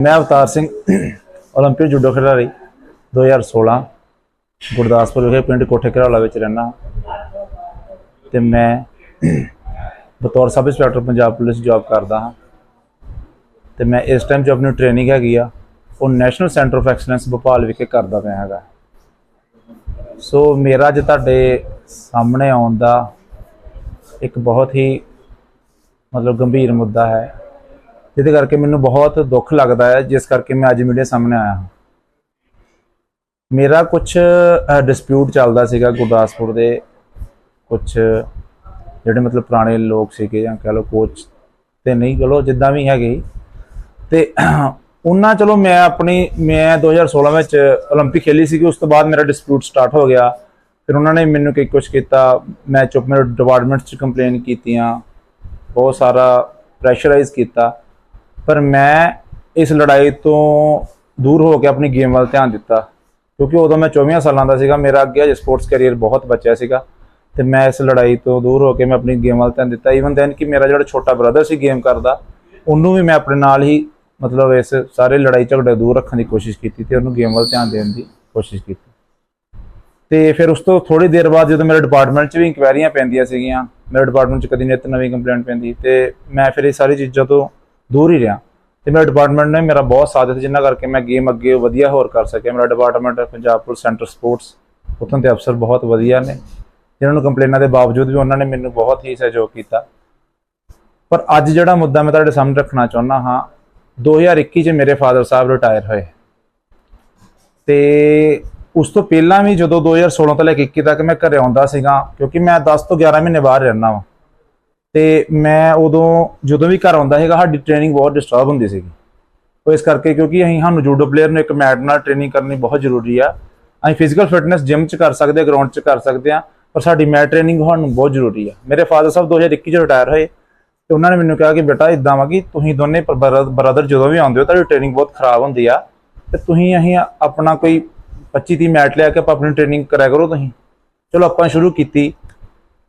ਮੈਂ ਅਵਤਾਰ ਸਿੰਘ 올림픽 ਜੂਡੋ ਖਿਡਾਰੀ 2016 ਗੁਰਦਾਸਪੁਰ ਵਿਖੇ ਪਿੰਡ ਕੋਠੇ ਘਰਾਲਾ ਵਿੱਚ ਰਹਿਣਾ ਤੇ ਮੈਂ ਬਤੌਰ sub inspector Punjab police job ਕਰਦਾ ਹਾਂ ਤੇ ਮੈਂ ਇਸ ਟਾਈਮ ਜੋ ਆਪਣੀ ਟ੍ਰੇਨਿੰਗ ਹੈਗੀ ਆ ਉਹ national centre of excellence Bhopal ਵਿਖੇ ਕਰਦਾ ਪਿਆ ਹੈਗਾ ਸੋ ਮੇਰਾ ਅੱਜ ਤੁਹਾਡੇ ਸਾਹਮਣੇ ਆਉਣ ਦਾ ਇੱਕ ਬਹੁਤ ਹੀ ਮਤਲਬ ਗੰਭੀਰ ਮੁੱਦਾ ਹੈ ਜਿਹਦੇ ਕਰਕੇ ਮੈਨੂੰ ਬਹੁਤ ਦੁੱਖ ਲੱਗਦਾ ਹੈ ਜਿਸ ਕਰਕੇ ਮੈਂ ਅੱਜ ਮੀਡੀਆ ਸਾਹਮਣੇ ਆਇਆ ਹਾਂ ਮੇਰਾ ਕੁਝ ਡਿਸਪਿਊਟ ਚੱਲਦਾ ਸੀਗਾ ਗੁਰਦਾਸਪੁਰ ਦੇ ਕੁਝ ਜਿਹੜੇ ਮਤਲਬ ਪੁਰਾਣੇ ਲੋਕ ਸੀਗੇ ਜਾਂ ਕਹ ਲਓ ਕੋਚ ਤੇ ਨਹੀਂ ਚਲੋ ਜਿੱਦਾਂ ਵੀ ਹੈਗੇ ਤੇ ਉਹਨਾਂ ਚਲੋ ਮੈਂ ਆਪਣੀ ਮੈਂ 2016 ਵਿੱਚ 올림픽 ਖੇਲੀ ਸੀਗੀ ਉਸ ਤੋਂ ਬਾਅਦ ਮੇਰਾ ਡਿਸਪਿਊਟ ਸਟਾਰਟ ਹੋ ਗਿਆ ਫਿਰ ਉਹਨਾਂ ਨੇ ਮੈਨੂੰ ਕਈ ਕੁਝ ਕੀਤਾ ਮੈਂ ਚੁੱਪ ਮੇਰੇ ਡਿਪਾਰਟਮੈਂਟ 'ਚ ਕੰਪਲੇਨ ਕੀਤੀਆਂ ਬਹੁਤ ਸਾਰਾ ਪ੍ਰੈਸ਼ਰਾਈਜ਼ ਕੀਤਾ ਪਰ ਮੈਂ ਇਸ ਲੜਾਈ ਤੋਂ ਦੂਰ ਹੋ ਕੇ ਆਪਣੀ ਗੇਮ ਵੱਲ ਧਿਆਨ ਦਿੱਤਾ। ਕਿਉਂਕਿ ਉਦੋਂ ਮੈਂ 24 ਸਾਲਾਂ ਦਾ ਸੀਗਾ, ਮੇਰਾ ਅੱਗੇ ਅਜੇ ਸਪੋਰਟਸ ਕੈਰੀਅਰ ਬਹੁਤ ਬਚਿਆ ਸੀਗਾ। ਤੇ ਮੈਂ ਇਸ ਲੜਾਈ ਤੋਂ ਦੂਰ ਹੋ ਕੇ ਮੈਂ ਆਪਣੀ ਗੇਮ ਵੱਲ ਧਿਆਨ ਦਿੱਤਾ। ਈਵਨ ਦੈਨ ਕਿ ਮੇਰਾ ਜਿਹੜਾ ਛੋਟਾ ਬ੍ਰਦਰ ਸੀ ਗੇਮ ਕਰਦਾ, ਉਹਨੂੰ ਵੀ ਮੈਂ ਆਪਣੇ ਨਾਲ ਹੀ ਮਤਲਬ ਇਸ ਸਾਰੇ ਲੜਾਈ ਝਗੜੇ ਦੂਰ ਰੱਖਣ ਦੀ ਕੋਸ਼ਿਸ਼ ਕੀਤੀ ਤੇ ਉਹਨੂੰ ਗੇਮ ਵੱਲ ਧਿਆਨ ਦੇਣ ਦੀ ਕੋਸ਼ਿਸ਼ ਕੀਤੀ। ਤੇ ਫਿਰ ਉਸ ਤੋਂ ਥੋੜੀ ਦੇਰ ਬਾਅਦ ਜਦੋਂ ਮੇਰੇ ਡਿਪਾਰਟਮੈਂਟ 'ਚ ਵੀ ਇਨਕੁਆਇਰੀਆਂ ਪੈਂਦੀਆਂ ਸੀਗੀਆਂ, ਮੇਰੇ ਡਿਪਾਰਟਮੈਂਟ 'ਚ ਕਦੀ ਨਿਤ ਨਵੀਂ ਕੰਪਲੇਂਟ ਪੈਂਦੀ ਤੇ ਮੈਂ ਫਿਰ ਇਹ ਸਾਰੀ ਚੀਜ਼ਾਂ ਤੋਂ ਦੂਰ ਹੀ ਰਿਹਾ। ਤੇ ਮੇਰਾ ਡਿਪਾਰਟਮੈਂਟ ਨੇ ਮੇਰਾ ਬਹੁਤ ਸਾਥ ਦਿੱਤਾ, ਜਿੰਨਾ ਕਰਕੇ ਮੈਂ ਗੇਮ ਅੱਗੇ ਵਧੀਆ ਹੋਰ ਕਰ ਸਕਿਆ। ਮੇਰਾ department Punjab police centre sports ਉੱਥੋਂ ਦੇ ਅਫਸਰ ਬਹੁਤ ਵਧੀਆ ਨੇ। ਜਿਨ੍ਹਾਂ ਨੂੰ ਕੰਪਲੇਨਾਂ ਦੇ ਬਾਵਜੂਦ ਵੀ ਉਹਨਾਂ ਨੇ ਮੈਨੂੰ ਬਹੁਤ ਹੀ ਸਹਿਯੋਗ ਕੀਤਾ। ਪਰ ਅੱਜ ਜਿਹੜਾ ਮੁੱਦਾ ਮੈਂ ਤੁਹਾਡੇ ਸਾਹਮਣੇ ਰੱਖਣਾ ਚਾਹੁੰਦਾ ਹਾਂ 2021 'ਚ ਮੇਰੇ ਫਾਦਰ ਸਾਹਿਬ ਰਿਟਾਇਰ ਹੋਏ। ਤੇ ਉਸ ਤੋਂ ਪਹਿਲਾਂ ਵੀ ਜਦੋਂ 2016 ਤੋਂ ਲੈ ਕੇ 21 ਤੱਕ ਮੈਂ ਘਰੇ ਆਉਂਦਾ ਸੀਗਾ, ਕਿਉਂਕਿ ਮੈਂ 10 ਤੋਂ 11 ਮਹੀਨੇ ਬਾਹਰ ਰਹਿਣਾ ਵਾਂ। ਤੇ ਮੈਂ ਉਦੋਂ ਜਦੋਂ ਵੀ ਘਰ ਆਉਂਦਾ ਹੈਗਾ ਸਾਡੀ ਟ੍ਰੇਨਿੰਗ ਬਹੁਤ ਡਿਸਟਰਬ ਹੁੰਦੀ ਸੀਗੀ। ਉਹ ਇਸ ਕਰਕੇ ਕਿਉਂਕਿ ਅਸੀਂ ਸਾਨੂੰ ਜੂਡੋ ਪਲੇਅਰ ਨੂੰ ਇੱਕ ਮੈਟ ਨਾਲ ਟ੍ਰੇਨਿੰਗ ਕਰਨੀ ਬਹੁਤ ਜ਼ਰੂਰੀ ਆ। ਅਸੀਂ ਫਿਜ਼ੀਕਲ ਫਿਟਨੈਸ ਜਿਮ 'ਚ ਕਰ ਸਕਦੇ ਗਰਾਊਂਡ 'ਚ ਕਰ ਸਕਦੇ ਆ, ਪਰ ਸਾਡੀ ਮੈਟ ਟ੍ਰੇਨਿੰਗ ਸਾਨੂੰ ਬਹੁਤ ਜ਼ਰੂਰੀ ਆ। ਮੇਰੇ ਫਾਦਰ ਸਾਹਿਬ 2021 'ਚ ਰਿਟਾਇਰ ਹੋਏ ਤੇ ਉਹਨਾਂ ਨੇ ਮੈਨੂੰ ਕਿਹਾ ਕਿ ਬੇਟਾ ਇਦਾਂ ਵਾ ਕਿ ਤੁਸੀਂ ਦੋਨੇ ਬ੍ਰਦਰ ਜਦੋਂ ਵੀ ਆਉਂਦੇ ਹੋ, ਤੁਹਾਡੀ ਟ੍ਰੇਨਿੰਗ ਬਹੁਤ ਖਰਾਬ ਹੁੰਦੀ ਆ। ਤੇ ਤੁਸੀਂ ਅਸੀਂ ਆਪਣਾ ਕੋਈ 25 30 ਮੈਟ ਲਿਆ ਕੇ ਆਪਾਂ ਆਪਣੀ ਟ੍ਰੇਨਿੰਗ ਕਰਿਆ ਕਰੋ ਤੁਸੀਂ। ਚਲੋ ਆਪਾਂ ਸ਼ੁਰੂ ਕੀਤੀ।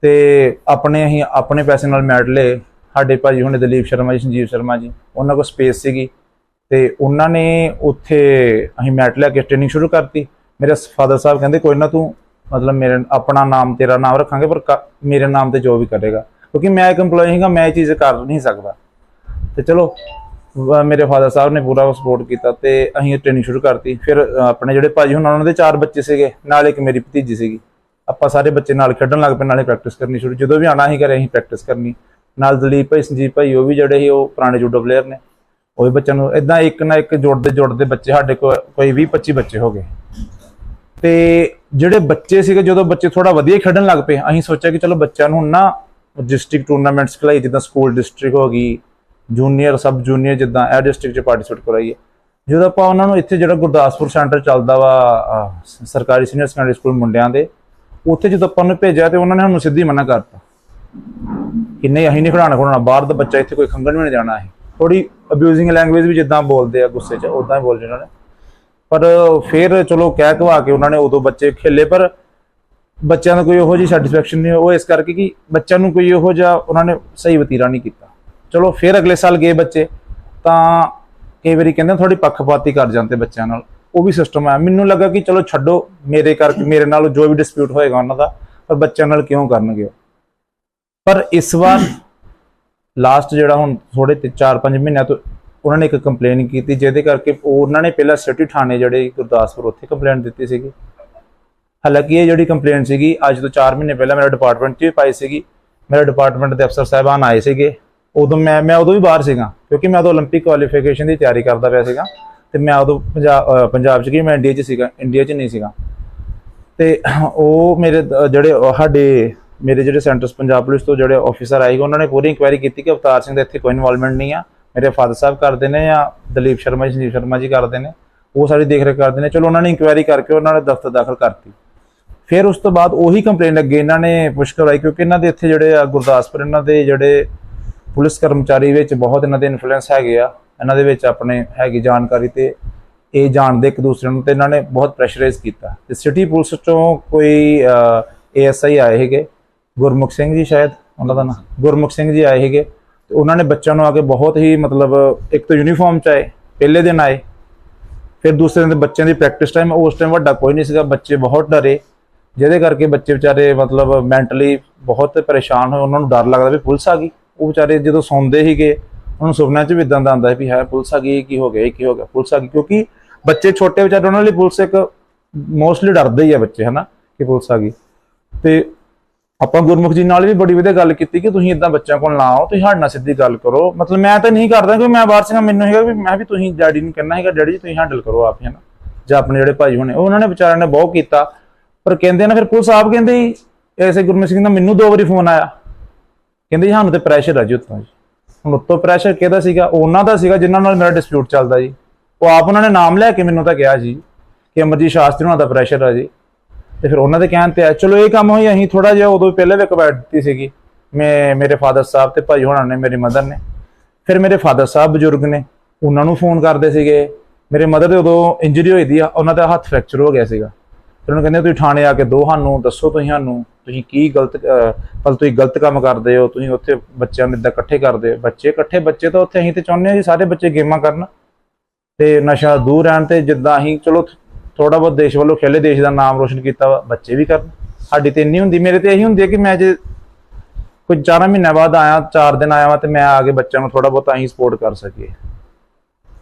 ਤੇ ਆਪਣੇ ਅਸੀਂ ਆਪਣੇ ਪੈਸੇ ਨਾਲ ਮੈਡ ਲਏ। ਸਾਡੇ ਭਾਜੀ ਹੁਣੇ ਦਲੀਪ ਸ਼ਰਮਾ ਜੀ, ਸੰਜੀਵ ਸ਼ਰਮਾ ਜੀ, ਉਹਨਾਂ ਕੋਲ ਸਪੇਸ ਸੀਗੀ। ਤੇ ਉਹਨਾਂ ਨੇ ਉੱਥੇ ਅਸੀਂ ਮੈਟ ਲੈ ਕੇ ਟ੍ਰੇਨਿੰਗ ਸ਼ੁਰੂ ਕਰਤੀ। ਮੇਰੇ ਫਾਦਰ ਸਾਹਿਬ ਕਹਿੰਦੇ, ਕੋਈ ਨਾ ਤੂੰ ਮਤਲਬ ਮੇਰੇ, ਆਪਣਾ ਨਾਮ ਤੇਰਾ ਨਾਮ ਰੱਖਾਂਗੇ, ਪਰ ਕ- ਮੇਰੇ ਨਾਮ ਤੇ ਜੋ ਵੀ ਕਰੇਗਾ। ਕਿਉਂਕਿ ਮੈਂ ਇੱਕ EMPLOYE ਹੈਗਾ ਮੈਂ ਇਹ ਚੀਜ਼ ਕਰ ਨਹੀਂ ਸਕਦਾ। ਤੇ ਚਲੋ ਮੇਰੇ ਫਾਦਰ ਸਾਹਿਬ ਨੇ ਪੂਰਾ ਸਪੋਰਟ ਕੀਤਾ ਤੇ ਅਸੀਂ ਟ੍ਰੇਨਿੰਗ ਸ਼ੁਰੂ ਕਰਤੀ। ਫਿਰ ਆਪਣੇ ਜਿਹੜੇ ਭਾਜੀ ਹੁਣ, ਉਹਨਾਂ ਦੇ ਚਾਰ ਬੱਚੇ ਸੀਗੇ, ਨਾਲ ਇੱਕ ਮੇਰੀ ਭਤੀਜੀ ਸੀਗੀ। ਆਪਾਂ ਸਾਰੇ ਬੱਚੇ ਨਾਲ ਖੇਡਣ ਲੱਗ ਪਏ, ਨਾਲੇ ਪ੍ਰੈਕਟਿਸ ਕਰਨੀ ਸ਼ੁਰੂ। ਜਦੋਂ ਵੀ ਆਣਾ ਹੀ ਕਰੇ ਅਸੀਂ ਪ੍ਰੈਕਟਿਸ ਕਰਨੀ। ਨਾਲ ਦਲੀਪ ਭਾਈ, ਸੰਜੀਵ ਭਾਈ, ਉਹ ਵੀ ਜਿਹੜੇ ਸੀ, ਉਹ ਪੁਰਾਣੇ ਜੂਡੋ ਪਲੇਅਰ ਨੇ। ਉਹ ਵੀ ਬੱਚਿਆਂ ਨੂੰ ਇਦਾਂ ਇੱਕ ਨਾ ਇੱਕ ਜੁੜਦੇ ਜੁੜਦੇ ਬੱਚੇ, ਸਾਡੇ ਕੋਲ ਕੋਈ 20 25 ਬੱਚੇ ਹੋ ਗਏ। ਤੇ ਜਿਹੜੇ ਬੱਚੇ ਸੀਗੇ, ਜਦੋਂ ਬੱਚੇ ਥੋੜਾ ਵਧੀਆ ਖੇਡਣ ਲੱਗ ਪਏ, ਅਸੀਂ ਸੋਚਿਆ ਕਿ ਚਲੋ ਬੱਚਿਆਂ ਨੂੰ ਹੁਣ ਨਾ ਡਿਸਟ੍ਰਿਕਟ ਟੂਰਨਾਮੈਂਟਸ ਖਿਲਾਈ, ਜਿੱਦਾਂ ਸਕੂਲ ਡਿਸਟ੍ਰਿਕਟ ਹੋ ਗਈ ਜੂਨੀਅਰ ਸਬ ਜੂਨੀਅਰ ਜਿੱਦਾਂ ਇਹ ਡਿਸਟ੍ਰਿਕਟ 'ਚ ਪਾਰਟਿਸਿਪੇਟ ਕਰਾਈਏ। ਜਦੋਂ ਆਪਾਂ ਉਹਨਾਂ ਨੂੰ ਇੱਥੇ ਜਿਹੜਾ ਗੁਰਦਾਸਪੁਰ ਸੈਂਟਰ ਚੱਲਦਾ ਵਾ ਸਰਕਾਰੀ ਸੀਨੀਅਰ ਸੈਕੰਡਰੀ ਸਕੂਲ ਮੁੰਡਿਆਂ ਦੇ ਉੱਥੇ ਜਦੋਂ ਆਪਾਂ ਨੂੰ ਭੇਜਿਆ ਤੇ ਉਹਨਾਂ ਨੇ ਸਾਨੂੰ ਸਿੱਧੀ ਮਨਾ ਕਰਤਾ। ਕਿ ਨਹੀਂ, ਅਸੀਂ ਨਹੀਂ ਖਿਡਾਉਣਾ ਖਿਡਾਉਣਾ ਬਾਹਰ ਦਾ ਬੱਚਾ ਇੱਥੇ ਕੋਈ ਖੰਗਣ ਵੀ ਨਹੀਂ ਜਾਣਾ ਹੈ ਥੋੜੀ ਅਬਿਊਜ਼ਿੰਗ ਲੈਂਗੁਏਜ ਵੀ ਜਿੱਦਾਂ ਬੋਲਦੇ ਆ ਗੁੱਸੇ 'ਚ ਉਦਾਂ ਹੀ ਬੋਲਦੇ ਉਹਨਾਂ ਨੇ। ਪਰ ਫਿਰ ਚਲੋ ਕਹਿ ਕਵਾ ਕੇ ਉਹਨਾਂ ਨੇ ਉਦੋਂ ਬੱਚੇ ਖੇਲੇ, ਪਰ ਬੱਚਿਆਂ ਦਾ ਕੋਈ ਉਹੋ ਜਿਹੀ ਸੈਟੀਸਫੈਕਸ਼ਨ ਨਹੀਂ ਉਹ ਇਸ ਕਰਕੇ ਕਿ ਬੱਚਿਆਂ ਨੂੰ ਕੋਈ ਉਹੋ ਜਿਹਾ ਉਹਨਾਂ ਨੇ ਸਹੀ ਵਤੀਰਾ ਨਹੀਂ ਕੀਤਾ। ਚਲੋ ਫਿਰ ਅਗਲੇ ਸਾਲ ਗਏ ਬੱਚੇ, ਤਾਂ ਕਈ ਵਾਰੀ ਕਹਿੰਦੇ ਥੋੜੀ ਪੱਖਪਾਤੀ ਕਰ ਜਾਂਦੇ ਬੱਚਿਆਂ ਨਾਲ। ਉਹ ਵੀ ਸਿਸਟਮ ਆ ਮੈਨੂੰ ਲੱਗਾ ਕਿ ਚਲੋ ਛੱਡੋ ਮੇਰੇ ਕਰਕੇ ਮੇਰੇ ਨਾਲ ਜੋ ਵੀ ਡਿਸਪਿਊਟ ਹੋਏਗਾ ਉਹਨਾਂ ਦਾ ਪਰ ਬੱਚਿਆਂ ਨਾਲ ਕਿਉਂ ਕਰਨਗੇ ਉਹ? ਪਰ ਇਸ ਵਾਰ ਲਾਸਟ ਜਿਹੜਾ ਹੁਣ ਥੋੜੇ 4-5 ਮਹੀਨਿਆਂ ਤੋਂ ਉਹਨਾਂ ਨੇ ਇੱਕ ਕੰਪਲੇਨ ਕੀਤੀ ਜਿਹਦੇ ਕਰਕੇ ਉਹ- ਉਹਨਾਂ ਨੇ ਪਹਿਲਾਂ ਸਿਟੀ ਥਾਣੇ ਜਿਹੜੇ ਗੁਰਦਾਸਪੁਰ ਉੱਥੇ ਕੰਪਲੇਂਟ ਦਿੱਤੀ ਸੀਗੀ ਹਾਲਾਂਕਿ ਇਹ ਜਿਹੜੀ ਕੰਪਲੇਂਟ ਸੀਗੀ ਅੱਜ ਤੋਂ 4 ਮਹੀਨੇ ਪਹਿਲਾਂ ਮੇਰੇ ਡਿਪਾਰਟਮੈਂਟ 'ਚ ਵੀ ਪਾਈ ਸੀਗੀ ਮੇਰੇ ਡਿਪਾਰਟਮੈਂਟ ਦੇ ਅਫਸਰ ਸਾਹਿਬਾਨ ਆਏ ਸੀਗੇ ਉਦੋਂ ਮੈਂ ਮੈਂ ਉਦੋਂ ਵੀ ਬਾਹਰ ਸੀਗਾ ਕਿਉਂਕਿ ਮੈਂ ਉਦੋਂ 올림픽 ਕੁਆਲੀਫਿਕੇਸ਼ਨ ਦੀ ਤਿਆਰੀ ਕਰਦਾ ਪਿਆ ਸੀਗਾ ਤੇ ਮੈਂ ਉਦੋਂ ਪੰਜਾਬ ਪੰਜਾਬ 'ਚ ਕੀ ਮੈਂ ਇੰਡੀਆ 'ਚ ਸੀਗਾ, ਇੰਡੀਆ 'ਚ ਨਹੀਂ ਸੀਗਾ। ਤੇ ਉਹ ਮੇਰੇ ਜਿਹੜੇ ਸਾਡੇ, ਮੇਰੇ ਜਿਹੜੇ ਸੈਂਟਰਸ ਪੰਜਾਬ ਪੁਲਿਸ ਤੋਂ ਜਿਹੜੇ ਆਫੀਸਰ ਆਏ, ਉਹਨਾਂ ਨੇ ਪੂਰੀ ਇਨਕੁਆਇਰੀ ਕੀਤੀ ਕਿ ਅਵਤਾਰ ਸਿੰਘ ਦਾ ਇੱਥੇ ਕੋਈ ਇਨਵੋਲਵਮੈਂਟ ਨਹੀਂ ਆ। ਮੇਰੇ ਫਾਦਰ ਸਾਹਿਬ ਕਰਦੇ ਨੇ ਜਾਂ ਦਲੀਪ ਸ਼ਰਮਾ ਜੀ ਸੰਜੀਵ ਸ਼ਰਮਾ ਜੀ ਕਰਦੇ ਨੇ। ਉਹ ਸਾਰੀ ਦੇਖ ਰੇਖ ਕਰਦੇ ਨੇ। ਚਲੋ, ਉਹਨਾਂ ਨੇ ਇਨਕੁਆਇਰੀ ਕਰਕੇ ਉਹਨਾਂ ਨੇ ਦਫ਼ਤਰ ਦਾਖਲ ਕਰਤੀ। ਫਿਰ ਉਸ ਤੋਂ ਬਾਅਦ ਉਹੀ ਕੰਪਲੇਂਟ ਅੱਗੇ ਇਹਨਾਂ ਨੇ ਪੁਸ਼ ਕਰਵਾਈ, ਕਿਉਂਕਿ ਇਹਨਾਂ ਦੇ ਇੱਥੇ ਜਿਹੜੇ ਆ ਗੁਰਦਾਸਪੁਰ, ਇਹਨਾਂ ਦੇ ਜਿਹੜੇ ਪੁਲਿਸ ਕਰਮਚਾਰੀ ਵਿੱਚ ਬਹੁਤ ਇਹਨਾਂ ਦੇ ਇਨਫਲੂਐਂਸ ਹੈਗੇ ਆ। ਇਹਨਾਂ ਦੇ ਵਿੱਚ ਆਪਣੇ ਹੈਗੀ ਜਾਣਕਾਰੀ ਤੇ ਇਹ ਜਾਣਦੇ ਇੱਕ ਦੂਸਰੇ ਨੂੰ ਤੇ ਇਹਨਾਂ ਨੇ ਬਹੁਤ ਪ੍ਰੈਸ਼ਰਾਈਜ਼ ਕੀਤਾ। ਤੇ ਸਿਟੀ ਪੁਲਿਸ ਚੋਂ ਕੋਈ ਏਐਸਆਈ ਆਏ ਹੈਗੇ ਗੁਰਮੁਖ ਸਿੰਘ ਜੀ ਸ਼ਾਇਦ, ਉਹਨਾਂ ਦਾ ਨਾਮ ਗੁਰਮੁਖ ਸਿੰਘ ਜੀ ਆਏ ਹੈਗੇ ਤੇ ਉਹਨਾਂ ਨੇ ਬੱਚਿਆਂ ਨੂੰ ਆ ਕੇ ਬਹੁਤ ਹੀ ਮਤਲਬ ਇੱਕ ਤਾਂ ਯੂਨੀਫਾਰਮ ਚ ਆਏ, ਪਹਿਲੇ ਦਿਨ ਆਏ। ਫਿਰ ਦੂਸਰੇ ਦਿਨ ਤੇ ਬੱਚਿਆਂ ਦੀ ਪ੍ਰੈਕਟਿਸ ਟਾਈਮ ਉਸ ਟਾਈਮ ਵੱਡਾ ਕੋਈ ਨਹੀਂ ਸੀਗਾ, ਬੱਚੇ ਬਹੁਤ ਡਰੇ। ਜਿਹਦੇ ਕਰਕੇ ਬੱਚੇ ਵਿਚਾਰੇ ਮਤਲਬ ਮੈਂਟਲੀ ਬਹੁਤ ਪਰੇਸ਼ਾਨ ਹੋਏ, ਉਹਨਾਂ ਨੂੰ ਡਰ ਲੱਗਦਾ ਵੀ ਪੁਲਿਸ ਆ ਗਈ। ਉਹ ਵਿਚਾਰੇ ਜਦੋਂ ਸੌਂਦੇ ਸੀਗੇ ਉਹਨੂੰ ਨੂੰ ਸੁਪਨਿਆਂ 'ਚ ਵੀ ਇਦਾਂ ਦਾ ਆਉਂਦਾ ਹੈ ਵੀ ਹੈ ਪੁਲਿਸ ਆ ਗਈ ਇਹ ਕੀ ਹੋ ਗਿਆ ਇਹ ਕੀ ਹੋ ਗਿਆ ਪੁਲਿਸ ਆ ਗਈ। ਕਿਉਂਕਿ ਬੱਚੇ ਛੋਟੇ ਵਿਚਾਰੇ ਉਹਨਾਂ ਲਈ ਪੁਲਿਸ ਇੱਕ ਮੋਸਟਲੀ ਡਰਦੇ ਹੀ ਆ ਬੱਚੇ ਹਨਾ ਕਿ ਪੁਲਿਸ ਆ ਗਈ। ਤੇ ਆਪਾਂ ਗੁਰਮੁਖ ਜੀ ਨਾਲ ਵੀ ਬੜੀ ਵਧੀਆ ਗੱਲ ਕੀਤੀ ਕਿ ਤੁਸੀਂ ਇਦਾਂ ਬੱਚਿਆਂ ਕੋਲ ਨਾ ਆਓ ਤੁਸੀਂ ਸਾਡੇ ਨਾਲ ਸਿੱਧੀ ਗੱਲ ਕਰੋ। ਮਤਲਬ ਮੈਂ ਤਾਂ ਨਹੀਂ ਕਰਦਾ ਕਿ ਮੈਂ ਬਾਹਰ ਸੀਗਾ ਮੈਨੂੰ ਹੈਗਾ ਵੀ ਮੈਂ ਵੀ ਤੁਸੀਂ ਡੈਡੀ ਨੂੰ ਕਹਿਣਾ ਹੈਗਾ ਡੈਡੀ ਜੀ ਤੁਸੀਂ ਹੈਂਡਲ ਕਰੋ ਆਪ ਹੀ ਹਨਾ ਜਾਂ ਆਪਣੇ ਜਿਹੜੇ ਭਾਈ ਹੋਣੇ। ਉਹਨਾਂ ਨੇ ਵਿਚਾਰਿਆਂ ਨੇ ਬਹੁਤ ਕੀਤਾ ਪਰ ਕਹਿੰਦੇ ਨਾ ਫਿਰ ਪੁਲਿਸ ਆਪ ਕਹਿੰਦੇ ਜੀ, ਐਸੇ ਗੁਰਮੁਖ ਸਿੰਘ ਦਾ ਮੈਨੂੰ ਦੋ ਵਾਰੀ ਫੋਨ ਆਇਆ। ਕਹਿੰਦੇ ਜੀ ਸਾਨੂੰ ਤੇ ਪ੍ਰੈਸ਼ਰ ਆ ਜੀ ਉੱਤੋਂ ਜੀ। ਹੁਣ ਉੱਤੋਂ ਪ੍ਰੈਸ਼ਰ ਕਿਹਦਾ ਸੀਗਾ? ਉਹਨਾਂ ਦਾ ਸੀਗਾ ਜਿਨ੍ਹਾਂ ਨਾਲ ਮੇਰਾ ਡਿਸਪਿਊਟ ਚੱਲਦਾ ਜੀ। ਉਹ ਆਪ ਉਹਨਾਂ ਨੇ ਨਾਮ ਲੈ ਕੇ ਮੈਨੂੰ ਤਾਂ ਕਿਹਾ ਜੀ ਕਿ ਅਮਰਜੀਤ ਸ਼ਾਸਤਰੀ ਉਹਨਾਂ ਦਾ ਪ੍ਰੈਸ਼ਰ ਆ ਜੀ। ਤੇ ਫਿਰ ਉਹਨਾਂ ਦੇ ਕਹਿਣ ਤੇ ਆ ਚਲੋ ਇਹ ਕੰਮ ਹੋਈ, ਅਸੀਂ ਥੋੜਾ ਜਿਹਾ ਉਦੋਂ ਪਹਿਲੇ ਵੀ ਕਵਾਇਟ ਦਿੱਤੀ ਸੀਗੀ। ਮੈਂ, ਮੇਰੇ ਫਾਦਰ ਸਾਹਿਬ ਤੇ ਭਾਈ ਹੋਣਾ ਨੇ, ਮੇਰੀ ਮਦਰ ਨੇ। ਫਿਰ ਮੇਰੇ ਫਾਦਰ ਸਾਹਿਬ ਬਜ਼ੁਰਗ ਨੇ, ਉਹਨਾਂ ਨੂੰ ਫੋਨ ਕਰਦੇ ਸੀਗੇ। ਮੇਰੇ ਮਦਰ ਦੇ ਉਦੋਂ ਇੰਜਰੀ ਹੋਈ ਦੀ ਆ, ਉਹਨਾਂ ਦਾ ਹੱਥ ਫ੍ਰੈਕਚਰ ਹੋ ਗਿਆ ਸੀਗਾ। ਫਿਰ ਉਹਨੂੰ ਕਹਿੰਦੇ ਤੁਸੀਂ ਥਾਣੇ ਆ ਕੇ ਦੋ ਸਾਨੂੰ, ਦੱਸੋ ਤੁਸੀਂ ਸਾਨੂੰ। ਤੁਸੀਂ ਕੀ ਗਲਤ ਪਰ ਤੁਸੀਂ ਗਲਤ ਕੰਮ ਕਰਦੇ ਹੋ, ਤੁਸੀਂ ਉੱਥੇ ਬੱਚਿਆਂ ਨੂੰ ਇਦਾਂ ਇਕੱਠੇ ਕਰਦੇ ਹੋ। ਬੱਚੇ ਇਕੱਠੇ ਬੱਚੇ ਤਾਂ ਉੱਥੇ ਅਸੀਂ ਤੇ ਚਾਹੁੰਦੇ ਹਾਂ ਜੀ ਸਾਰੇ ਬੱਚੇ ਗੇਮਾਂ ਕਰਨ। ਤੇ ਨਸ਼ਾ ਦੂਰ ਰਹਿਣ ਤੇ ਜਿੱਦਾਂ ਅਸੀਂ, ਚਲੋ ਥੋੜਾ ਬਹੁਤ ਦੇਸ਼ ਵੱਲੋਂ ਖੇਲੇ, ਦੇਸ਼ ਦਾ ਨਾਮ ਰੋਸ਼ਨ ਕੀਤਾ ਬੱਚੇ ਵੀ ਕਰਨ। ਸਾਡੀ ਤੇ ਇੰਨੀ ਹੁੰਦੀ, ਮੇਰੇ ਤੇ ਇਹੀ ਹੁੰਦੀ ਹੈ ਕਿ ਮੈਂ ਜੇ ਕੋਈ 4 ਮਹੀਨਿਆਂ ਬਾਅਦ ਆਇਆ 4 ਦਿਨ ਆਇਆ ਵਾਂ ਤੇ ਮੈਂ ਆ ਕੇ ਬੱਚਿਆਂ ਨੂੰ ਥੋੜਾ ਬਹੁਤ ਅਸੀਂ ਸਪੋਰਟ ਕਰ ਸਕੀਏ।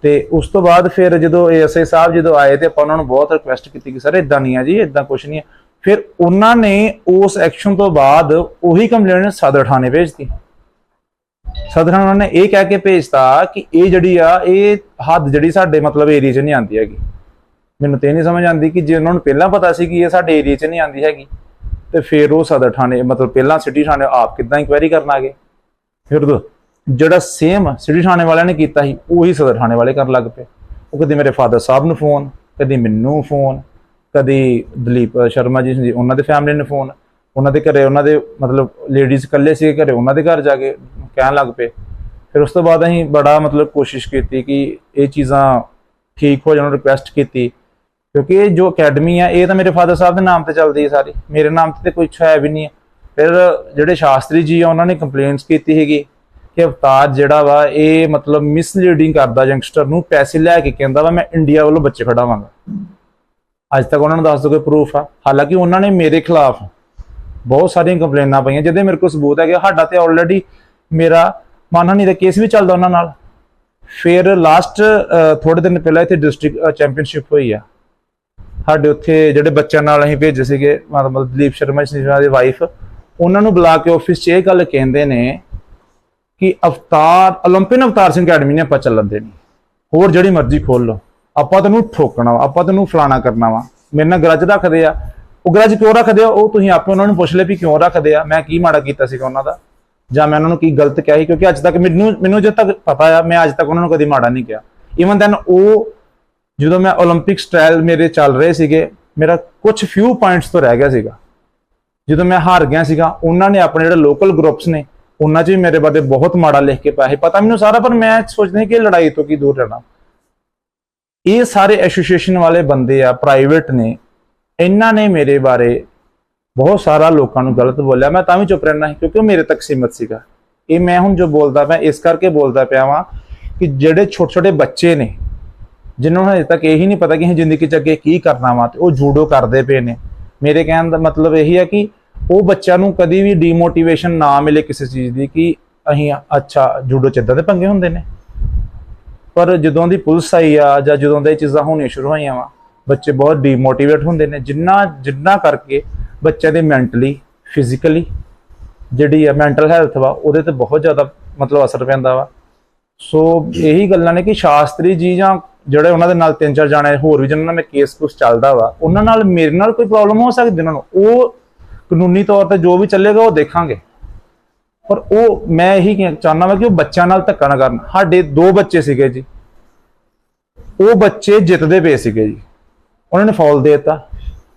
ਤੇ ਉਸ ਤੋਂ ਬਾਅਦ ਫਿਰ ਜਦੋਂ ਐਸਆਈ ਸਾਹਿਬ ਜਦੋਂ ਆਏ ਤੇ ਆਪਾਂ ਉਹਨਾਂ ਨੂੰ ਬਹੁਤ ਰਿਕੁਐਸਟ ਕੀਤੀ ਕਿ ਸਰ ਇਦਾਂ ਨਹੀਂ ਆ ਜੀ ਇਦਾਂ ਕੁਝ ਨਹੀਂ ਹੈ ਫਿਰ ਉਹਨਾਂ ਨੇ ਉਸ ਐਕਸ਼ਨ ਤੋਂ ਬਾਅਦ ਉਹੀ ਕੰਪਲੇਂਟ ਸਦਰ ਥਾਣੇ ਭੇਜਤੀ। ਸਦਰ ਥਾਣੇ ਉਹਨਾਂ ਨੇ ਇਹ ਕਹਿ ਕੇ ਭੇਜਤਾ ਕਿ ਇਹ ਜਿਹੜੀ ਆ, ਇਹ ਹੱਦ ਜਿਹੜੀ ਸਾਡੇ ਮਤਲਬ ਏਰੀਆ 'ਚ ਨਹੀਂ ਆਉਂਦੀ ਹੈਗੀ। ਮੈਨੂੰ ਤੇ ਇਹ ਨਹੀਂ ਸਮਝ ਆਉਂਦੀ ਕਿ ਜੇ ਉਹਨਾਂ ਨੂੰ ਪਹਿਲਾਂ ਪਤਾ ਸੀ ਕਿ ਇਹ ਸਾਡੇ ਏਰੀਆ 'ਚ ਨਹੀਂ ਆਉਂਦੀ ਹੈਗੀ, ਤੇ ਫਿਰ ਉਹ ਸਦਰ ਥਾਣੇ ਮਤਲਬ ਪਹਿਲਾਂ ਸਿਟੀ ਥਾਣੇ ਆਪ ਕਿੱਦਾਂ ਇਨਕੁਆਇਰੀ ਕਰਨ ਆ ਗਏ। ਫਿਰ ਜਿਹੜਾ ਸੇਮ ਸਿਟੀ ਥਾਣੇ ਵਾਲਿਆਂ ਨੇ ਕੀਤਾ ਸੀ, ਉਹੀ ਸਦਰ ਥਾਣੇ ਵਾਲੇ ਕਰਨ ਲੱਗ ਪਏ। ਉਹ ਕਦੇ ਮੇਰੇ ਫਾਦਰ ਸਾਹਿਬ ਨੂੰ ਫੋਨ ਕਦੇ ਮੈਨੂੰ ਫੋਨ ਕਦੀ ਦਲੀਪ ਸ਼ਰਮਾ ਜੀ ਸੀ, ਉਹਨਾਂ ਦੇ ਫੈਮਿਲੀ ਨੇ ਫੋਨ ਉਹਨਾਂ ਦੇ ਘਰੇ ਉਹਨਾਂ ਦੇ ਮਤਲਬ ਲੇਡੀਜ਼ ਇਕੱਲੇ ਸੀ ਘਰੇ, ਉਹਨਾਂ ਦੇ ਘਰ ਜਾ ਕੇ ਕਹਿਣ ਲੱਗ ਪਏ। ਫਿਰ ਉਸ ਤੋਂ ਬਾਅਦ ਅਸੀਂ ਬੜਾ ਮਤਲਬ ਕੋਸ਼ਿਸ਼ ਕੀਤੀ ਕਿ ਇਹ ਚੀਜ਼ਾਂ ਠੀਕ ਹੋ ਜਾਣ ਰਿਕੁਐਸਟ ਕੀਤੀ। ਕਿਉਂਕਿ ਇਹ ਜੋ ਅਕੈਡਮੀ ਆ, ਇਹ ਤਾਂ ਮੇਰੇ ਫਾਦਰ ਸਾਹਿਬ ਦੇ ਨਾਮ ਤੇ ਚੱਲਦੀ ਹੈ ਸਾਰੀ। ਮੇਰੇ ਨਾਮ ਤੇ ਤਾਂ ਕੁਝ ਹੈ ਵੀ ਨਹੀਂ ਹੈ। ਫਿਰ ਜਿਹੜੇ ਸ਼ਾਸਤਰੀ ਜੀ ਆ, ਉਹਨਾਂ ਨੇ ਕੰਪਲੇਂਟਸ ਕੀਤੀ ਹੈਗੀ ਕਿ ਅਵਤਾਰ ਜਿਹੜਾ ਵਾ, ਇਹ ਮਤਲਬ ਮਿਸਲੀਡਿੰਗ ਕਰਦਾ ਯੰਗਸਟਰ ਨੂੰ, ਪੈਸੇ ਲੈ ਕੇ ਕਹਿੰਦਾ ਵਾ, ਮੈਂ ਇੰਡੀਆ ਵੱਲੋਂ ਬੱਚੇ ਖੜਾਵਾਂਗਾ। ਅੱਜ ਤੱਕ ਉਹਨਾਂ ਨੂੰ ਦੱਸ ਦੋ ਕੋਈ ਪ੍ਰੂਫ ਆ ਹਾਲਾਂਕਿ ਉਹਨਾਂ ਨੇ ਮੇਰੇ ਖਿਲਾਫ ਬਹੁਤ ਸਾਰੀਆਂ ਕੰਪਲੇਨਾਂ ਪਈਆਂ ਜਿਹਦੇ ਮੇਰੇ ਕੋਲ ਸਬੂਤ ਹੈ ਕਿ ਸਾਡਾ ਤੇ ਆਲਰੇਡੀ ਮੇਰਾ ਮਾਨਹਾਨੀ ਦਾ ਕੇਸ ਵੀ ਚੱਲਦਾ ਉਹਨਾਂ ਨਾਲ ਫਿਰ ਲਾਸਟ ਥੋੜੇ ਦਿਨ ਪਹਿਲਾਂ ਇੱਥੇ ਡਿਸਟ੍ਰਿਕਟ ਚੈਂਪੀਅਨਸ਼ਿਪ ਹੋਈ ਆ ਸਾਡੇ ਉੱਥੇ ਜਿਹੜੇ ਬੱਚਿਆਂ ਨਾਲ ਅਸੀਂ ਭੇਜੇ ਸੀਗੇ ਮਤਲਬ ਦਲੀਪ ਸ਼ਰਮਾ ਜੀ ਦੀ ਵਾਈਫ ਉਹਨਾਂ ਨੂੰ ਬੁਲਾ ਕੇ ਆਫਿਸ 'ਚ ਇਹ ਗੱਲ ਕਹਿੰਦੇ ਨੇ ਕਿ ਅਵਤਾਰ 올림픽 ਅਵਤਾਰ ਸਿੰਘ ਅਕੈਡਮੀ ਨੇ ਆਪਾਂ ਚੱਲਣ ਦੇਣੀ ਹੋਰ ਜਿਹੜੀ ਮਰਜ਼ੀ ਖੋਲ ਲਓ ਆਪਾਂ ਤੈਨੂੰ ਠੋਕਣਾ ਵਾ ਆਪਾਂ ਤੈਨੂੰ ਫਲਾਣਾ ਕਰਨਾ ਵਾ ਮੇਰੇ ਨਾਲ ਗਰਜ ਰੱਖਦੇ ਆ ਉਹ ਗਰਜ ਕਿਉਂ ਰੱਖਦੇ ਆ ਉਹ ਤੁਸੀਂ ਆਪੇ ਉਹਨਾਂ ਨੂੰ ਪੁੱਛ ਲੈ ਵੀ ਕਿਉਂ ਰੱਖਦੇ ਆ ਮੈਂ ਕੀ ਮਾੜਾ ਕੀਤਾ ਸੀਗਾ ਉਹਨਾਂ ਦਾ ਜਾਂ ਮੈਂ ਉਹਨਾਂ ਨੂੰ ਕੀ ਗਲਤ ਕਿਹਾ ਸੀ ਕਿਉਂਕਿ ਅੱਜ ਤੱਕ ਮੈਨੂੰ ਮੈਨੂੰ ਜਦ ਤੱਕ ਪਤਾ ਆ ਮੈਂ ਅੱਜ ਤੱਕ ਉਹਨਾਂ ਨੂੰ ਕਦੀ ਮਾੜਾ ਨਹੀਂ ਕਿਹਾ ਇਵਨ ਦੈਨ ਉਹ ਜਦੋਂ ਮੈਂ 올림픽 ਸਟਾਈਲ ਮੇਰੇ ਚੱਲ ਰਹੇ ਸੀਗੇ ਮੇਰਾ ਕੁਝ ਫਿਊ ਪੁਆਇੰਟਸ ਤੋਂ ਰਹਿ ਗਿਆ ਸੀਗਾ ਜਦੋਂ ਮੈਂ ਹਾਰ ਗਿਆ ਸੀਗਾ ਉਹਨਾਂ ਨੇ ਆਪਣੇ ਜਿਹੜੇ ਲੋਕਲ ਗਰੁੱਪਸ ਨੇ ਉਹਨਾਂ 'ਚ ਵੀ ਮੇਰੇ ਬਾਰੇ ਬਹੁਤ ਮਾੜਾ ਲਿਖ ਕੇ ਪਾਇਆ ਸੀ ਪਤਾ ਮੈਨੂੰ ਸਾਰਾ ਪਰ ਮੈਂ ਸੋਚਦਾ ਕਿ ਇਹ ਲੜਾਈ ਤੋਂ ਕੀ ਦੂਰ ਰਹਿਣਾ ਇਹ ਸਾਰੇ ਐਸੋਸੀਏਸ਼ਨ ਵਾਲੇ ਬੰਦੇ ਆ ਪ੍ਰਾਈਵੇਟ ਨੇ, ਇਹਨਾਂ ਨੇ ਮੇਰੇ ਬਾਰੇ ਬਹੁਤ ਸਾਰਾ ਲੋਕਾਂ ਨੂੰ ਗਲਤ ਬੋਲਿਆ। ਮੈਂ ਤਾਂ ਵੀ ਚੁੱਪ ਰਹਿਣਾ ਸੀ, ਕਿਉਂਕਿ ਉਹ ਮੇਰੇ ਤੱਕ ਸੀਮਤ ਸੀਗਾ। ਇਹ ਮੈਂ ਹੁਣ ਜੋ ਬੋਲਦਾ ਪਿਆ, ਇਸ ਕਰਕੇ ਬੋਲਦਾ ਪਿਆ ਵਾਂ ਕਿ ਜਿਹੜੇ ਛੋਟੇ ਛੋਟੇ ਬੱਚੇ ਨੇ, ਜਿਨ੍ਹਾਂ ਨੂੰ ਹਜੇ ਤੱਕ ਇਹੀ ਨਹੀਂ ਪਤਾ ਕਿ ਅਸੀਂ ਜ਼ਿੰਦਗੀ 'ਚ ਅੱਗੇ ਕੀ ਕਰਨਾ ਵਾ, ਤੇ ਉਹ ਜੂਡੋ ਕਰਦੇ ਪਏ ਨੇ। ਮੇਰੇ ਕਹਿਣ ਦਾ ਮਤਲਬ ਇਹੀ ਹੈ ਕਿ ਉਹ ਬੱਚਿਆਂ ਨੂੰ ਕਦੀ ਵੀ ਡੀਮੋਟੀਵੇਸ਼ਨ ਨਾ ਮਿਲੇ ਕਿਸੇ ਚੀਜ਼ ਦੀ ਕਿ ਅਸੀਂ ਅੱਛਾ ਜੂਡੋ 'ਚ ਇਦਾਂ ਦੇ ਪੰਗੇ ਹੁੰਦੇ ਨੇ। ਪਰ ਜਦੋਂ ਦੀ ਪੁਲਿਸ ਆਈ ਆ ਜਾਂ ਜਦੋਂ ਦੇ ਚੀਜ਼ਾਂ ਹੋਣੀਆਂ ਸ਼ੁਰੂ ਹੋਈਆਂ ਵਾ, ਬੱਚੇ ਬਹੁਤ ਡੀਮੋਟੀਵੇਟ ਹੁੰਦੇ ਨੇ, ਜਿੰਨਾ ਜਿੰਨਾ ਕਰਕੇ ਬੱਚਿਆਂ ਦੇ ਮੈਂਟਲੀ ਫਿਜ਼ੀਕਲੀ ਜਿਹੜੀ ਆ ਮੈਂਟਲ ਹੈਲਥ ਵਾ, ਉਹਦੇ ਤੇ ਬਹੁਤ ਜ਼ਿਆਦਾ ਮਤਲਬ ਅਸਰ ਪੈਂਦਾ ਵਾ। ਸੋ ਇਹੀ ਗੱਲਾਂ ਨੇ ਕਿ ਸ਼ਾਸਤਰੀ ਜੀ ਜਾਂ ਜਿਹੜੇ ਉਹਨਾਂ ਦੇ ਨਾਲ ਤਿੰਨ ਚਾਰ ਜਾਣੇ, ਹੋਰ ਵੀ ਜਿਨ੍ਹਾਂ ਨਾਲ ਕੇਸ ਕੁਸ ਚੱਲਦਾ ਵਾ, ਉਹਨਾਂ ਨਾਲ ਮੇਰੇ ਨਾਲ ਕੋਈ ਪ੍ਰੋਬਲਮ ਹੋ ਸਕਦੀ ਉਹਨਾਂ ਨੂੰ। ਉਹ ਕਾਨੂੰਨੀ ਤੌਰ ਤੇ ਜੋ ਵੀ ਚੱਲੇਗਾ ਉਹ ਦੇਖਾਂਗੇ। ਪਰ ਉਹ ਮੈਂ ਇਹੀ ਕਹਿ- ਚਾਹੁੰਦਾ ਵਾਂ ਕਿ ਉਹ ਬੱਚਿਆਂ ਨਾਲ ਧੱਕਾ ਨਾ ਕਰਨ। ਸਾਡੇ ਦੋ ਬੱਚੇ ਸੀਗੇ ਜੀ। ਉਹ ਬੱਚੇ ਜਿੱਤਦੇ ਪਏ ਸੀਗੇ ਜੀ। ਉਹਨਾਂ ਨੇ ਫਾਉਲ ਦੇ ਦਿੱਤਾ।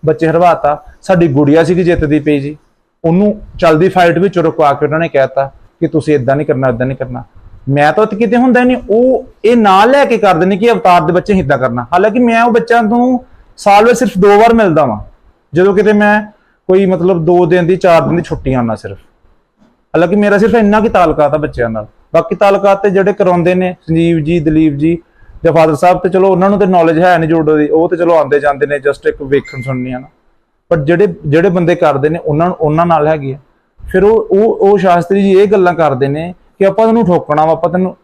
ਬੱਚੇ ਹਰਵਾਤਾ। ਸਾਡੀ ਗੁੜੀਆ ਸੀਗੀ ਜਿੱਤਦੀ ਪਈ ਜੀ। ਉਹਨੂੰ ਚਲਦੀ ਫਾਈਟ ਵਿੱਚ ਰੁਕਵਾ ਕੇ ਉਹਨਾਂ ਨੇ ਕਹਿਤਾ ਕਿ ਤੁਸੀਂ ਇਦਾਂ ਨਹੀਂ ਕਰਨਾ ਇਦਾਂ ਨਹੀਂ ਕਰਨਾ। ਮੈਂ ਤਾਂ ਉੱਥੇ ਕਿਤੇ ਹੁੰਦਾ ਹੀ ਨਹੀਂ। ਉਹ ਇਹ ਨਾਲ ਲੈ ਕੇ ਕਰਦੇ ਨੇ ਕਿ ਅਵਤਾਰ ਦੇ ਬੱਚੇ ਇਦਾਂ ਕਰਨਾ। ਹਾਲਾਂਕਿ ਮੈਂ ਉਹ ਬੱਚਿਆਂ ਤੋਂ ਸਾਲ ਵਿੱਚ ਸਿਰਫ ਦੋ ਵਾਰ ਮਿਲਦਾ ਵਾਂ। ਜਦੋਂ ਕਿਤੇ ਮੈਂ ਕੋਈ ਮਤਲਬ 2 ਦਿਨ ਦੀ 4 ਦਿਨ ਦੀ ਛੁੱਟੀ ਆਉਣਾ ਸਿਰਫ। ਹਾਲਾਂਕਿ ਮੇਰਾ ਸਿਰਫ ਇੰਨਾ ਕੀ ਤਾਲਕਾਤ ਆ ਬੱਚਿਆਂ ਨਾਲ। ਬਾਕੀ ਤਾਲਕਾਤ ਤੇ ਜਿਹੜੇ ਕਰਾਉਂਦੇ ਨੇ, ਸੰਜੀਵ ਜੀ, ਦਲੀਪ ਜੀ ਜਾਂ ਫਾਦਰ ਸਾਹਿਬ ਤੇ ਚਲੋ ਉਹਨਾਂ ਨੂੰ ਤੇ ਨੌਲੇਜ ਹੈ ਨਹੀਂ ਜੂਡੋ ਦੀ, ਉਹ ਤੇ ਚਲੋ ਆਉਂਦੇ ਜਾਂਦੇ ਨੇ ਜਸਟ ਇੱਕ ਵੇਖਣ ਸੁਣਨੀ ਆ ਨਾ। ਪਰ ਜਿਹੜੇ ਜਿਹੜੇ ਬੰਦੇ ਕਰਦੇ ਨੇ, ਉਹਨਾਂ ਉਹਨਾਂ ਨਾਲ ਹੈਗੀ ਆ। ਫਿਰ ਉਹ ਉਹ ਉਹ ਸ਼ਾਸਤਰੀ ਜੀ ਇਹ ਗੱਲਾਂ ਕਰਦੇ ਨੇ ਕਿ ਆਪਾਂ ਤੈਨੂੰ ਠੋਕਣਾ ਵਾ, ਆਪਾਂ ਤੈਨੂੰ,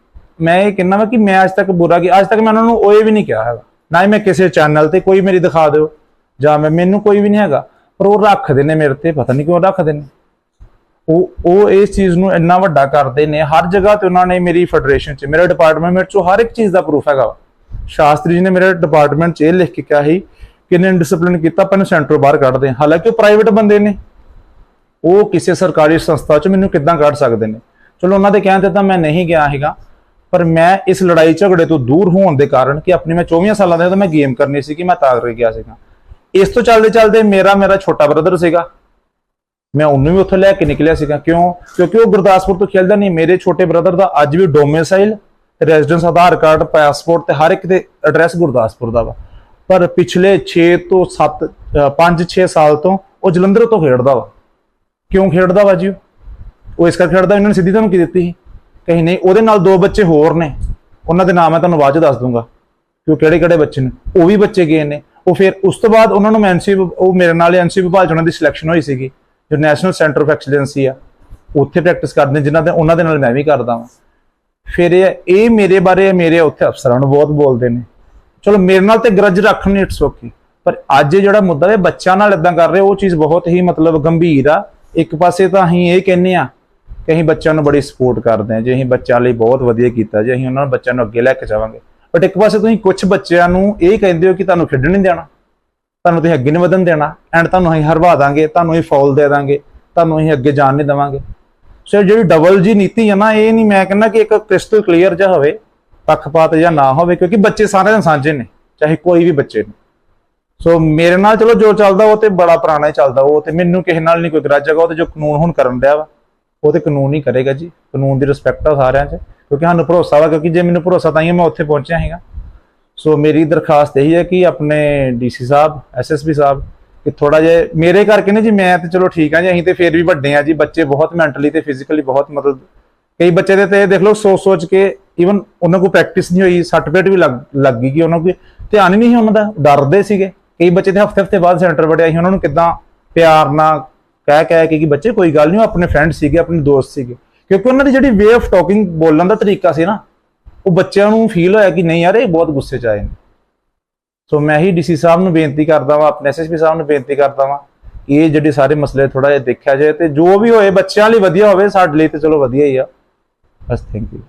ਮੈਂ ਇਹ ਕਹਿੰਦਾ ਵਾ ਕਿ ਮੈਂ ਅੱਜ ਤੱਕ ਬੁਰਾ ਕੀ ਅੱਜ ਤੱਕ ਮੈਂ ਉਹਨਾਂ ਨੂੰ ਓਏ ਵੀ ਨਹੀਂ ਕਿਹਾ ਹੈਗਾ। ਨਾ ਹੀ ਮੈਂ ਕਿਸੇ ਚੈਨਲ ਤੇ ਕੋਈ ਮੇਰੀ ਦਿਖਾ ਦਿਓ, ਜਾਂ ਮੈਂ, ਮੈਨੂੰ ਕੋਈ ਵੀ ਨਹੀਂ ਹੈਗਾ, ਪਰ ਉਹ ਰੱਖਦੇ ਨੇ ਮੇਰੇ ਤੇ, ਪਤਾ ਨਹੀਂ ਕਿਉਂ ਰੱਖਦੇ ਨੇ। ਉਹ ਉਹ ਇਸ ਚੀਜ਼ ਨੂੰ ਇੰਨਾ ਵੱਡਾ ਕਰਦੇ ਨੇ, ਹਰ ਜਗ੍ਹਾ ਤੇ ਉਹਨਾਂ ਨੇ ਮੇਰੀ ਫੈਡਰੇਸ਼ਨ ਚ, ਮੇਰੇ ਡਿਪਾਰਟਮੈਂਟ ਚ ਹਰ ਇੱਕ ਚੀਜ਼ ਦਾ ਪ੍ਰੂਫ ਹੈਗਾ ਵਾ। ਸ਼ਾਸਤਰੀ ਜੀ ਨੇ ਮੇਰੇ ਡਿਪਾਰਟਮੈਂਟ ਚ ਇਹ ਲਿਖ ਕੇ ਕਿਹਾ ਸੀ ਕਿ ਇਹਨੇ ਡਿਸਪਲਿਨ ਕੀਤਾ, ਆਪਾਂ ਨੂੰ ਸੈਂਟਰੋਂ ਬਾਹਰ ਕੱਢਦੇ ਹਾਲਾਂਕਿ ਉਹ ਪ੍ਰਾਈਵੇਟ ਬੰਦੇ ਨੇ। ਉਹ ਕਿਸੇ ਸਰਕਾਰੀ ਸੰਸਥਾ ਚ ਮੈਨੂੰ ਕਿੱਦਾਂ ਕੱਢ ਸਕਦੇ ਨੇ? ਚਲੋ ਉਹਨਾਂ ਦੇ ਕਹਿਣ ਤੇ ਤਾਂ ਮੈਂ ਨਹੀਂ ਗਿਆ ਹੈਗਾ, ਪਰ ਮੈਂ ਇਸ ਲੜਾਈ ਝਗੜੇ ਤੋਂ ਦੂਰ ਹੋਣ ਦੇ ਕਾਰਨ ਕਿ ਆਪਣੀ ਮੈਂ 24 ਸਾਲਾਂ ਦਾ ਜਦੋਂ ਮੈਂ ਗੇਮ ਕਰਨੀ ਸੀ ਕਿ ਮੈਂ ਤਾਗਰੇ ਗਿਆ ਸੀਗਾ। ਇਸ ਤੋਂ ਚੱਲਦੇ ਚੱਲਦੇ ਮੇਰਾ ਮੇਰਾ ਛੋਟਾ ਬ੍ਰਦਰ ਸੀਗਾ। ਮੈਂ ਉਹਨੂੰ ਵੀ ਉੱਥੋਂ ਲੈ ਕੇ ਨਿਕਲਿਆ ਸੀਗਾ। ਕਿਉਂ? ਕਿਉਂਕਿ ਉਹ ਗੁਰਦਾਸਪੁਰ ਤੋਂ ਖੇਲਦਾ ਨਹੀਂ। ਮੇਰੇ ਛੋਟੇ ਬ੍ਰਦਰ ਦਾ ਅੱਜ ਵੀ domicile residence Aadhaar card passport ਤੇ ਹਰ ਇੱਕ ਦੇ ਐਡਰੈਸ ਗੁਰਦਾਸਪੁਰ ਦਾ ਵਾ। ਪਰ ਪਿਛਲੇ 6 ਤੋਂ 7 5 6 ਸਾਲ ਤੋਂ ਉਹ ਜਲੰਧਰ ਤੋਂ ਖੇਡਦਾ ਵਾ। ਕਿਉਂ ਖੇਡਦਾ ਵਾ ਜੀ ਉਹ? ਇਸ ਕਰਕੇ ਖੇਡਦਾ, ਇਹਨਾਂ ਨੇ ਸਿੱਧੀ ਧਮਕੀ ਦਿੱਤੀ ਸੀ। ਕਹੀਂ ਨਹੀਂ, ਉਹਦੇ ਨਾਲ ਦੋ ਬੱਚੇ ਹੋਰ ਨੇ। ਉਹਨਾਂ ਦੇ ਨਾਮ ਮੈਂ ਤੁਹਾਨੂੰ ਬਾਅਦ ਚ ਦੱਸ ਦੂੰਗਾ। ਕਿ ਉਹ ਕਿਹੜੇ ਕਿਹੜੇ ਬੱਚੇ ਨੇ। ਉਹ ਵੀ ਬੱਚੇ ਗਏ ਨੇ। ਉਹ ਫਿਰ ਉਸ ਤੋਂ ਬਾਅਦ ਉਹਨਾਂ ਨੂੰ ਐਨਸੀ ਉਹ ਮੇਰੇ ਨਾਲ ਐਨਸੀ ਵਿਭਾਗ 'ਚ ਉਹਨਾਂ ਦੀ ਸਿਲੈਕਸ਼ਨ ਹੋਈ ਸੀਗੀ। ਜੋ ਨੈਸ਼ਨਲ ਸੈਂਟਰ ਆਫ ਐਕਸੀਲੈਂਸੀ ਆ, ਉੱਥੇ ਪ੍ਰੈਕਟਿਸ ਕਰਦੇ ਨੇ, ਜਿਨ੍ਹਾਂ ਦੇ ਉਹਨਾਂ ਦੇ ਨਾਲ ਮੈਂ ਵੀ ਕਰਦਾ ਹਾਂ ਫਿਰ ਇਹ ਇਹ ਮੇਰੇ ਬਾਰੇ, ਮੇਰੇ ਉੱਥੇ ਅਫਸਰਾਂ ਨੂੰ ਬਹੁਤ ਬੋਲਦੇ ਨੇ। ਚਲੋ, ਮੇਰੇ ਨਾਲ ਤੇ ਗਰਜ ਰੱਖਣ ਇਟਸ ਓਕੇ ਪਰ ਅੱਜ ਜਿਹੜਾ ਮੁੱਦਾ ਹੈ ਬੱਚਿਆਂ ਨਾਲ ਇਦਾਂ ਕਰ ਰਹੇ, ਉਹ ਚੀਜ਼ ਬਹੁਤ ਹੀ ਮਤਲਬ ਗੰਭੀਰ ਆ। ਇੱਕ ਪਾਸੇ ਤਾਂ ਅਸੀਂ ਇਹ ਕਹਿੰਨੇ ਆ ਕਿ ਅਸੀਂ ਬੱਚਿਆਂ ਨੂੰ ਬੜੀ ਸਪੋਰਟ ਕਰਦੇ ਹਾਂ, ਜੇ ਅਸੀਂ ਬੱਚਿਆਂ ਲਈ ਬਹੁਤ ਵਧੀਆ ਕੀਤਾ, ਜੇ ਅਸੀਂ ਉਹਨਾਂ ਨੂੰ ਬੱਚਿਆਂ ਨੂੰ ਅੱਗੇ ਲੈ ਕੇ ਜਾਵਾਂਗੇ। ਬਟ ਇੱਕ ਪਾਸੇ ਤੁਸੀਂ ਕੁਝ ਬੱਚਿਆਂ ਨੂੰ ਇਹ ਕਹਿੰਦੇ ਹੋ ਕਿ ਤੁਹਾਨੂੰ ਖੇਡਣ ਨਹੀਂ ਦੇਣਾ। ਤੁਹਾਨੂੰ ਤੁਸੀਂ ਅੱਗੇ ਨਹੀਂ ਵਧਣ ਦੇਣਾ ਐਂਡ ਤੁਹਾਨੂੰ ਅਸੀਂ ਹਰਵਾ ਦਾਂਗੇ, ਤੁਹਾਨੂੰ ਅਸੀਂ ਫਾਉਲ ਦੇ ਦਾਂਗੇ, ਤੁਹਾਨੂੰ ਅਸੀਂ ਅੱਗੇ ਜਾਣ ਨਹੀਂ ਦੇਵਾਂਗੇ। ਸੋ ਜਿਹੜੀ ਡਬਲ ਜੀ ਨੀਤੀ ਹੈ ਨਾ, ਇਹ ਨਹੀਂ ਮੈਂ ਕਹਿੰਦਾ ਕਿ ਇੱਕ ਕ੍ਰਿਸਟਲ ਕਲੀਅਰ ਜਿਹਾ ਹੋਵੇ, ਪੱਖਪਾਤ ਜਾਂ ਨਾ ਹੋਵੇ, ਕਿਉਂਕਿ ਬੱਚੇ ਸਾਰਿਆਂ ਦੇ ਸਾਂਝੇ ਨੇ, ਚਾਹੇ ਕੋਈ ਵੀ ਬੱਚੇ ਨੇ। ਸੋ ਮੇਰੇ ਨਾਲ ਚਲੋ ਜੋ ਚੱਲਦਾ, ਉਹ ਤੇ ਬੜਾ ਪੁਰਾਣਾ ਹੀ ਚੱਲਦਾ, ਉਹ ਤੇ ਮੈਨੂੰ ਕਿਸੇ ਨਾਲ ਨਹੀਂ ਕੋਈ ਗਰਜ ਹੈਗਾ, ਉਹ ਤੇ ਜੋ ਕਾਨੂੰਨ ਹੁਣ ਕਰਨ ਡਿਆ ਵਾ, ਉਹ ਤੇ ਕਾਨੂੰਨ ਹੀ ਕਰੇਗਾ ਜੀ। ਕਾਨੂੰਨ ਦੀ ਰਿਸਪੈਕਟ ਆ ਸਾਰਿਆਂ 'ਚ, ਕਿਉਂਕਿ ਸਾਨੂੰ ਭਰੋਸਾ ਵਾ, ਕਿਉਂਕਿ ਜੇ ਮੈਨੂੰ ਭਰੋਸਾ ਤਾਂ ਹੀ ਮੈਂ ਉੱਥੇ ਪਹੁੰਚਿਆ ਹੈਗਾ ਸੋ ਮੇਰੀ ਦਰਖਾਸਤ ਇਹੀ ਹੈ ਕਿ ਆਪਣੇ ਡੀਸੀ ਸਾਹਿਬ ਐਸਐਸਪੀ ਸਾਹਿਬ, ਕਿ ਥੋੜਾ ਜਿਹਾ ਮੇਰੇ ਕਰਕੇ ਨੇ ਜੀ, ਮੈਂ ਤੇ ਚਲੋ ਠੀਕ ਆ ਜੀ, ਅਸੀਂ ਤੇ ਫੇਰ ਵੀ ਵੱਡੇ ਆ ਜੀ, ਬੱਚੇ ਬਹੁਤ ਮੈਂਟਲੀ ਤੇ ਫਿਜ਼ੀਕਲੀ ਬਹੁਤ ਮਤਲਬ, ਕਈ ਬੱਚੇ ਦੇ ਤੇ ਦੇਖ ਲਓ ਸੋਚ ਸੋਚ ਕੇ ਇਵਨ ਉਹਨਾਂ ਕੋਲ ਪ੍ਰੈਕਟਿਸ ਨਹੀਂ ਹੋਈ ਸਰਟੀਫਿਕੇਟ ਵੀ ਲੱਗ ਲੱਗ ਗਈ ਕਿ ਉਹਨਾਂ ਕੋਲ, ਧਿਆਨ ਹੀ ਨਹੀਂ ਸੀ ਉਹਨਾਂ ਦਾ, ਡਰਦੇ ਸੀਗੇ। ਕਈ ਬੱਚੇ ਤੇ ਹਫ਼ਤੇ ਹਫ਼ਤੇ ਬਾਅਦ ਸੈਂਟਰ ਵੜਿਆ ਸੀ, ਉਹਨਾਂ ਨੂੰ ਕਿਦਾਂ ਪਿਆਰ ਨਾਲ ਕਹਿ ਕਹਿ ਕੇ ਕਿ ਬੱਚੇ ਕੋਈ ਗੱਲ ਨਹੀਂ, ਉਹ ਆਪਣੇ ਫਰੈਂਡ ਸੀਗੇ, ਆਪਣੇ ਦੋਸਤ ਸੀਗੇ। ਕਿਉਂਕਿ ਉਹਨਾਂ ਦੀ ਜਿਹੜੀ ਵੇ ਆਫ ਟਾਕਿੰਗ ਬੋਲਣ ਦਾ ਤਰੀਕਾ ਸੀ ਨਾ ਉਹ ਬੱਚਿਆਂ ਨੂੰ ਫੀਲ ਹੋਇਆ ਕਿ ਨਹੀਂ ਯਾਰ, ਇਹ ਬਹੁਤ ਗੁੱਸੇ ਚ ਆਏ ਨੇ। ਸੋ ਮੈਂ ਹੀ ਡੀਸੀ ਸਾਹਿਬ ਨੂੰ ਬੇਨਤੀ ਕਰਦਾ ਵਾਂ, ਆਪਣੇ ਐਸਐਸਪੀ ਸਾਹਿਬ ਨੂੰ ਬੇਨਤੀ ਕਰਦਾ ਵਾਂ ਕਿ ਇਹ ਜਿਹੜੇ ਸਾਰੇ ਮਸਲੇ ਥੋੜਾ ਜਿਹਾ ਦੇਖਿਆ ਜਾਏ ਤੇ ਜੋ ਵੀ ਹੋਏ, ਬੱਚਿਆਂ ਲਈ ਵਧੀਆ ਹੋਵੇ, ਸਾਡੇ ਲਈ ਤੇ ਚਲੋ ਵਧੀਆ ਹੀ ਆ। ਬਸ ਥੈਂਕ ਯੂ